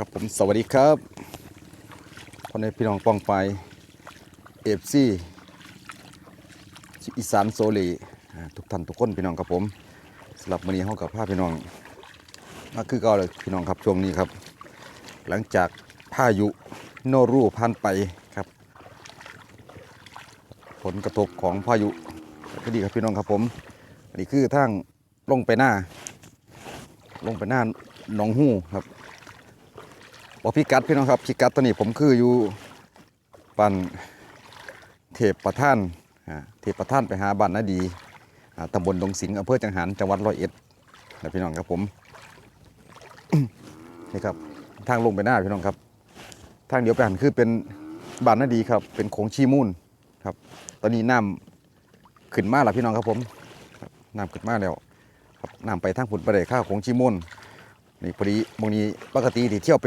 ครับผมสวัสดีครับพ่อในพี่น้องป้องไปเอฟซีอีสานโซลีทุกท่านทุกคนพี่น้องครับผมสำหรับวันนี้ห้องกับภาพพี่น้องมาคือเก็เลยพี่น้องครับช่วงนี้ครับ หลังจากพายุโนรูผ่านไปครับ ผลกระทบของพายุก็ดีครับพี่น้องครับผมอันนี้คือทางลงไปหน้า ลงไปหน้าหนองหูครับ บอกพี่กัดพี่น้องครับพี่กัดตัวนี้ผมคืออยู่ปันเทพประท่านเทพประท่านไปหาบ้านนาดีอ่าตำบลดงสิงห์อำเภอจังหารจังหวัดร้อยเอ็ดนะพี่น้องครับผมนี่ครับทางลงไปหน้าพี่น้องครับ ทางเดียวไปหันคือเป็นบ้านนาดีครับ เป็นโขงชีมูลครับ ตอนนี้น้ำขึ้นมาแล้วพี่น้องครับผมน้ำขึ้นมาแล้วครับน้ำไปทางผุนประเดข้าวโขงชีมูลนี่พอดีบางนี้ปกติที่เที่ยวไป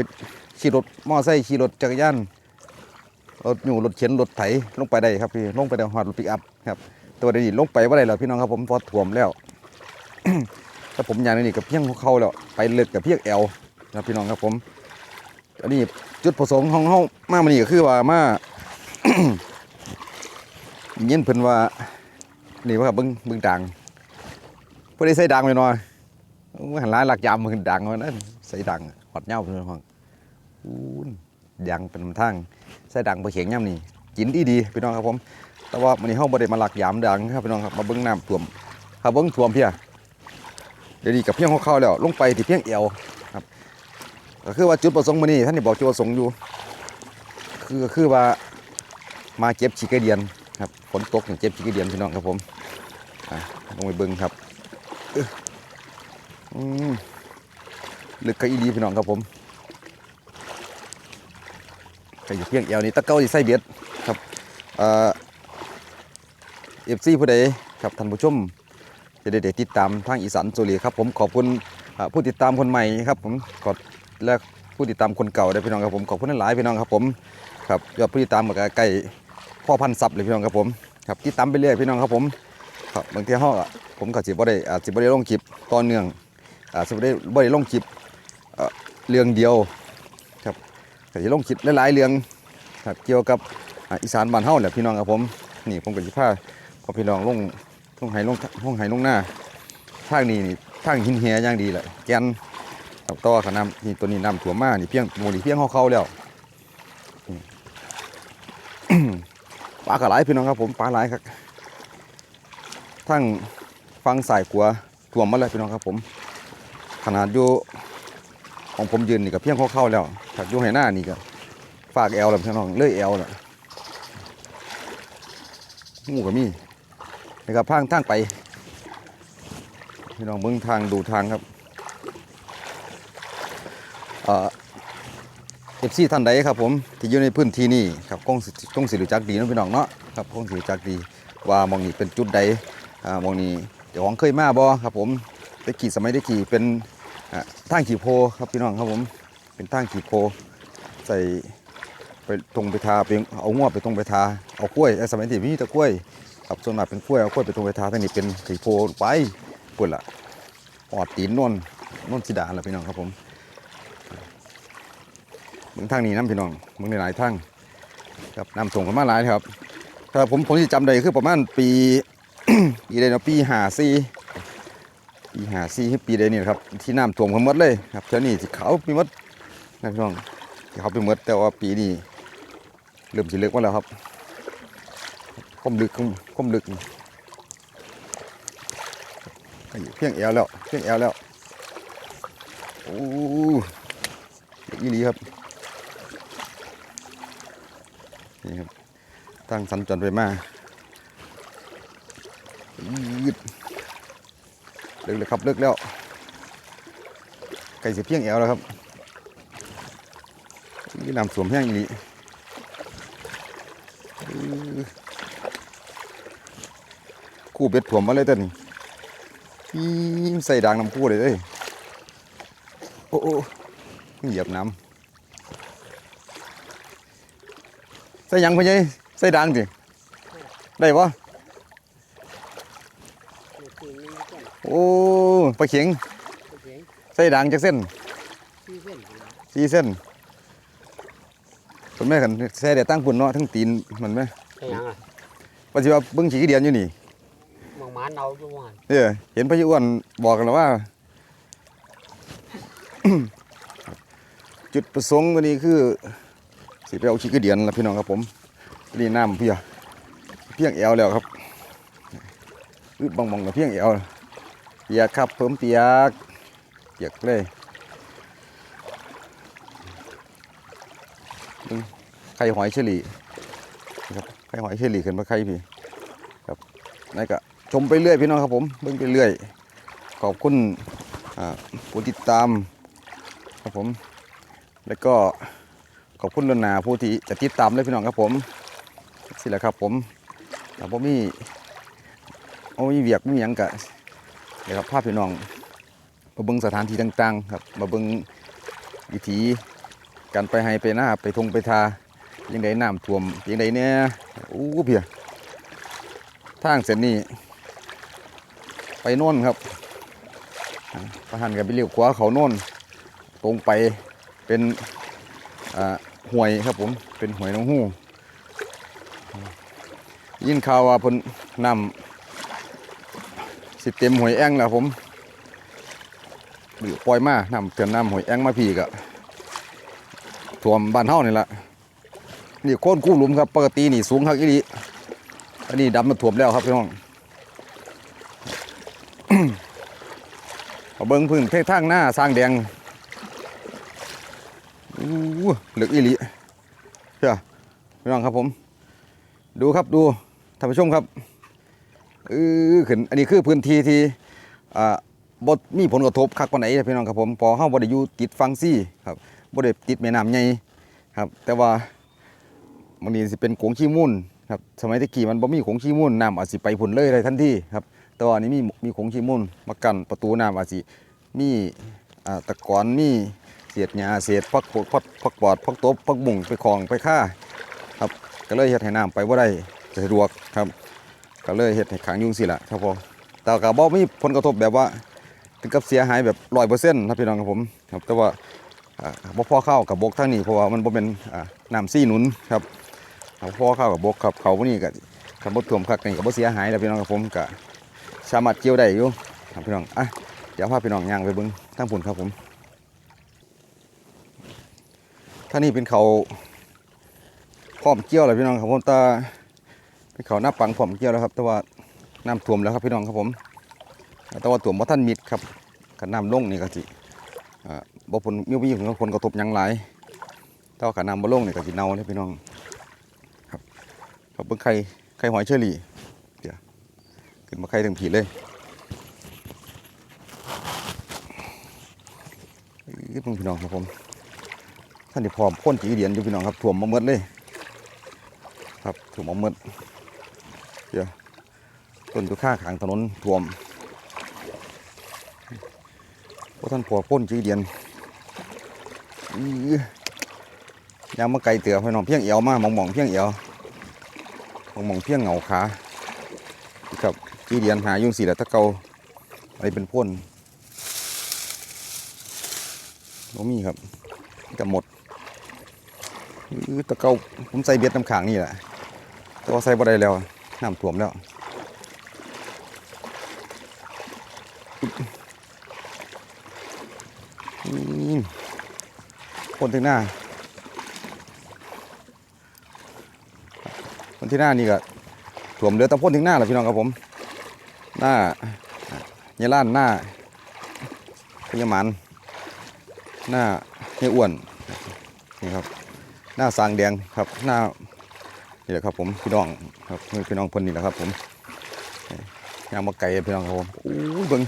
ขี่รถมอไซค์ขี่รถจักรยานรถอยู่รถเข็นรถไถลงไปได้ครับพี่ลงไปได้หอดรถปิกอัพครับตัวเดียวนี้ลงไปว่าได้แล้วพี่น้องครับผมพอถ่วมแล้วถ้าผมอย่างนี้กับเพียงของเขาแล้วไปเลือกกับเพียงแอลครับพี่น้องครับผมอันนี้จุดประสงค์ของเขามามันนี่ก็คือว่ามาเย็นเพิ่นว่านี่ว่าบิ้งบิ้งดังเพื่อได้ใส่ดังไปหน่อยหันร้ายหลักยามมันดังวะนั่นใส่ดังหอดเหย้าเพื่อนห้อง อู้นยังเป็นทางใส่ดังไปเขียงย่ำนี่กินดีดีพี่น้องครับผม แต่ว่ามันนี้ห้องบริมาหลักยามดังครับพี่น้องครับมาเบิ้งน้ำท่วมครับเบิ้งท่วมเพียเดี๋ยวนี้กับเพียงของเขาแล้ว ลงไปที่เพียงเอวครับ ก็คือว่าจุดประสงค์มันนี่ท่านนี่บอกจุดประสงค์อยู่ คือก็คือว่ามาเก็บชีกระเดียนครับฝนตกนี่เก็บชีกระเดียนพี่น้องครับผมลงไปเบิ้งครับอืมลึกกะอีดีพี่น้องครับผม ก็อยู่เพียงเอวนี่ตะเก้าที่ใส่เบียดครับเอ่อฟซีผู้ใดครับท่านผู้ชมจะได้ติดตามทางอีสานโซลีครับผมขอบคุณผู้ติดตามคนใหม่ครับผมกดและผู้ติดตามคนเก่าได้พี่น้องครับผมขอบคุณหลายพี่น้องครับผมครับยอดผู้ติดตามก็ใกล้พ่อพันธุ์ซับเลยพี่น้องครับผมครับติดตามไปเรื่อยพี่น้องครับผมครับบางทีเขาอะผมก็สิบ่ได้จสิบ่ได้ลงคลิปต่อเนื่องอาจจะไม่ได้บ่ได้ลงคลิปเรื่องเดียว ก็จะลงคลิปหลายๆเรื่องครับเกี่ยวกับอีสานบ้านเฮาเนี่ยพี่น้องครับผมนี่ผมก็สิพาพอพี่น้องลงลงไห้ลงลงไห้ลงหน้าทางนี้นี่ทางหินเหียอย่างดีแหละแกนครับต่อขน้ำนี่ตัวนี้น้ำถั่วมานี่เพียงหมูนี่เพียงเขาเขาแล้วปลากระไหลายพี่น้องครับผมปลาหลายครับทั้งฟังสายขัวาถ่วมมาเลยพี่น้องครับผม ขนาดอยู่ ของผมยืนนี่ก็เพียงเข้าๆแล้วถักยู่ให้หน้านี่ก็ฝากแอลแล้วพี่น้องเลื่อยแอลน่ะงูก็มีนะครับทางทางไปพี่น้องเบิ่งทางดูทางครับเอ่อฟซีท่านใดครับผมที่อยู่ในพื้นที่นี่ครับคงสิคงสิรู้จักดีนะพี่น้องเนาะครับคงสิรู้จักดีว่ามองนี้เป็นจุดใดอ่ามองนี้เดี๋ยวของเคยมาบ่ครับผมตะกี้สมัยตะกี้เป็น ทางขี่โพครับพี่น้องครับผมเป็นทางขี่โพใส่ไปตรงไปทาไปเอางวไปตรงไปทาเอากล้วยไอ้สมัยที่มีแตะกล้วยครับส่วนมากเป็นกล้วยเอากล้วยไปตรงไปทาทางนี้เป็นขี่โพไปปุ่นละออดตีนนวลนวลสีดาละพี่น้องครับผมเมึงทางนี้น้ำพี่น้องเมึงในหลายทางครับน้ำส่งกันมาหลายครับถ้าผมผมที่จำได้คือประมาณปีปีใดเนาะปีห้าสี่ ปีหาซี่ปีใดนี่ครับ ที่น้ำท่วมกันหมดเลยครับเท่านี้สิเขาวไปหมดนะพี่น้องสิเขาวไปหมดแต่ว่าปีนี้เริ่มสิเลึกมาแล้วครับคมลึกคมคมลึกเพียงแอวแล้วเพียงแอวแล้วโอ้ยี่ลีครับนี่ครับตั้งสัญจรไปมายืด ลิกเลยครับเลิกแล้วไก่เสียเพียงแอวแล้วครับนี่นำสวมแห้งอีหลีคู่เบ็ดถ่วมมาเลยตอนนี้ใส่ด่างน้ำคู่เลยเอ้ยโอ้โอ้เหยียบน้ำใส่ยังพ่อใหญ่ใส่ด่างสิได้ปะ โอ้ปลาเข็งใส่ด่างจากเส้นสี่เส้นสี่เส้นคนแม่กันแซ่เดี๋ยวตั้งปุ่นเนาะทั้งตีนมันไหมใช่ยังอะว่าสิว่าเบิ้งฉีกเดียนอยู่นี่บางหมานเอาอยู่ว่าเออเห็นพระยุอ้วนบอกกันแล้วว่า จุดประสงค์วันนี้คือสิไปเอาฉีกเดียนละพี่น้องครับผมนี่น้ำเพียเพียงแอวแล้วครับอึบบางมองกับเพียงแอว เปียกครับเพิ่มเปียกเปียกเลยไข่หอยเชอรี่ครับไข่หอยเชอรี่ขึ้นมาไข่พี่ครับนี่ก็ชมไปเรื่อยพี่น้องครับผมเบิ่งไปเรื่อย ขอบคุณผู้ติดตามครับผม แล้วก็ขอบคุณลนาผู้ที่จะติดตามเลยพี่น้องครับผมสิแหละครับผมแต่ผมมีโอ้มีเวียกมีหยังกะ เดี๋ยวครับภาพพี่น้องมาเบิ่งสถานที่ต่างๆครับมาเบิ่งวิถีการไปให้ไปหน้าไปทงไปทายังไดน้ำท่วมยังไดเนี่ยอู้เพียทางเส้นนี้ ไปโน่นครับประหันกันไปเลี้ยวขวาเขาโน่นตรงไปเป็นห่วยครับผมเป็นห่วยน้องหู้ยินข่าวว่าพนนำ สิเต็มห่วยแองแล้วผมหรือปล่อยมานำเตือนนำห่วยแองมาพี่ก็ท่วมบ้านเฮานี่ละนี่โค่นกู้หลุมครับ ปกตินี่สูงครับอีลีอันนี้ดำมาท่วมแล้วครับพี่น้องเอาเบิ้งพื้นเททางหน้าสร้างแดงอู้เหลือกอีลีเชื่อพี่น้องครับผม ดูครับดูท่านผู้ชมครับ เออขึ้นอันนี้คือพื้นที่ที่อ่าบดมีผลกระทบคักปานไหนพี่น้องครับผมพอเฮาบ่ได้อยู่ติดฟังซี่ครับบ่ได้ติดแม่น้ำใหญ่ครับ แต่ว่ามันนี้สิเป็นโขงขี้มูลครับสมัยตะกี้มันบ่มีโขงขี้มูลน้ำอาจสิไปพุ่นเลยได้ทันทีครับแต่ว่านี้มีมีโขงขี้มุ่นมากันประตูน้ำอาจสิมีอ่าตะกอนมีเศษหญ้าเศษพักปกพักพักปอดพักตบพักบุ่งไปคลองไปฆ่าครับก็เลยเฮ็ดให้น้ำไปบ่ได้สะดวกครับ ก็เลยเฮ็ดให้ขังยุ่งสิละครับผมแต่ก็บ่มีผลกระทบแบบว่าถึงกับเสียหายแบบร้อยเปอร์เซ็นต์ครับพี่น้องครับผมครับแต่ว่าอ่าบ่อเข้ากับบกทางนี้เพราะว่ามันบ่เป็นน้ำซี่หนุนครับบ่พอเข้ากับบกครับเขาพวกนี้ก็คันบ่ท่วมคักนี่ก็บ่เสียหายแล้วพี่น้องครับผมก็สามารถเกี่ยวได้อยู่ครับพี่น้องอะเดี๋ยวพาพี่น้องย่างไปเบิ้งทางผุนครับผมท่านี้เป็นเขาพร้อมเกี่ยวแล้วพี่น้องครับผมตา เป็นเขาหน้าปังพร้อมเกี่ยวแล้วครับ แต่ว่าน้ำท่วมแล้วครับพี่น้องครับผม แต่ว่าท่วมบ่ท่านมิดครับกันน้ำลงนี่ก็สิอ่าบ่ผลมีมีผลผลกระทบยังหลายแต่ว่ากันน้ำบ่ลงนี่ก็สิเน่าเลยพี่น้องครับครับเบิ้งไข่ไข่หอยเชอรี่ขึ้นมาใครถึงผีเลยอือพี่น้องครับผมท่านที่พร้อมพ่นจีเดียนอยู่พี่น้องครับถ่วมมาเมดเลย ครับถ่วมมาเมด เดี๋ยวต้นอยู่ข้างขางถนนถ่วมพวกท่านพอพ่นจีเดียนยางมาไกลเตือพี่น้องเพียงเอวมามองมองเพียงเอวมองมองเพียงเหงาขาครับที่เดียนหายุ่งสีแหละตะเกาอะไรเป็นพ่นบ่มีครับจะหมดตะเกาผมใส่เบ็ดน้ำขางนี่แหละแต่ว่าใส่บ่ได้แล้ว น้ำท่วมแล้วนี่พ่นที่หน้าพ่นที่หน้านี่ก็ถ่วมเรือตะพ่นถึงหน้าแหละพี่น้องครับผม หน้าเยล้านหน้าพญามันหน้าเฮียอ้วนนี่ครับ หน้าสางแดงครับ หน้า นี่แหละครับผมพี่น้องครับพี่น้องเพิ่นนี่แหละครับ ผมยางมาไก่พี่น้องครับผมอู้เบิ่ง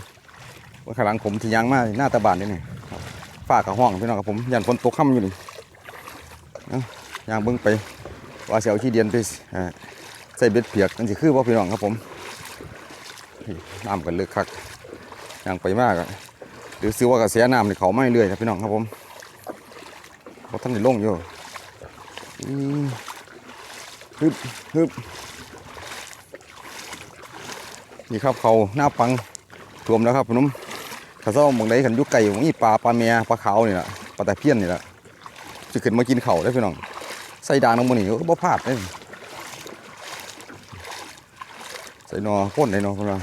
ว่าข้างหลังผมที่ยางมาหน้าตาบานนี่นี่ครับฝ้ากระห้องพี่น้องครับผมยันฝนตกค่ำอยู่นี่ยางเบิ่งไปว่าเสียวขี้เดียนไปใส่เบ็ดเปียกนั่นสิคือว่าพี่น้องครับผมน้ำกันเลือกคักยางไปมากหรือซื้อว่ากระแสน้ำในเขาไม่เรื่อยนะพี่น้องครับผมเพราะท่านได้ลงอยู่อืม ฮึบฮึบนี่ครับเขาหน้าปังท่วมแล้วครับพี่น้องข้าเจ้ามองไดขันยุกไก่มีปลาปลาเมียปลาขาวนี่แหละปลาตะเพียนนี่แหละจะขึ้นมากินเข่าได้พี่น้องใส่ดางน้ำมันนี่ก็บ่พลาดเลยใส่นอพ่นเลยเนาะพี่น้อง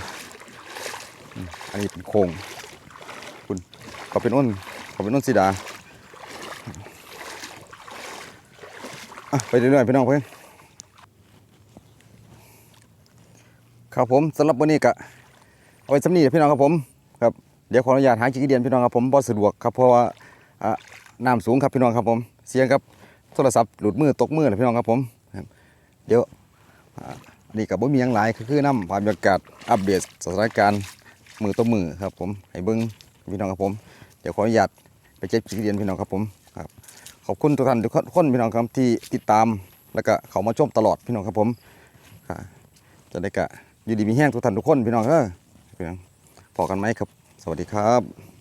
อืมอันนี้เป็นโคงคุณเขาเป็นอ้นเขาเป็นอ้นสีดาไปเรื่อยๆพี่น้องเพื่อน ครับผมสำหรับวันนี้ก็เอาไว้สำนีพี่น้องครับผมครับเดี๋ยวขออนุญาตหาจิกเดียนพี่น้องครับผมบ่สะดวกครับเพราะว่าน้ำสูงครับพี่น้องครับผม เสียงครับโทรศัพท์หลุดมือตกมือเลยพี่น้องครับผมเดี๋ยวอะอันนี้กับบ่มีหยังหลายคือคือน้ำบรรยากาศอัปเดตสถานการณ์มือต่อมือครับผมให้เบิ้งพี่น้องครับผมเดี๋ยวขออนุญาตไปเจ็บจิกเดียนพี่น้องครับผมครับขอบคุณทุกท่านทุกคนพี่น้องครับที่ติดตามแล้วก็เขามาชมตลอดพี่น้องครับผมจะได้กะ อยู่ดีมีแห้งทุกท่านทุกคนพี่น้องเออพี่น้องพอกันไหมครับ สวัสดีครับ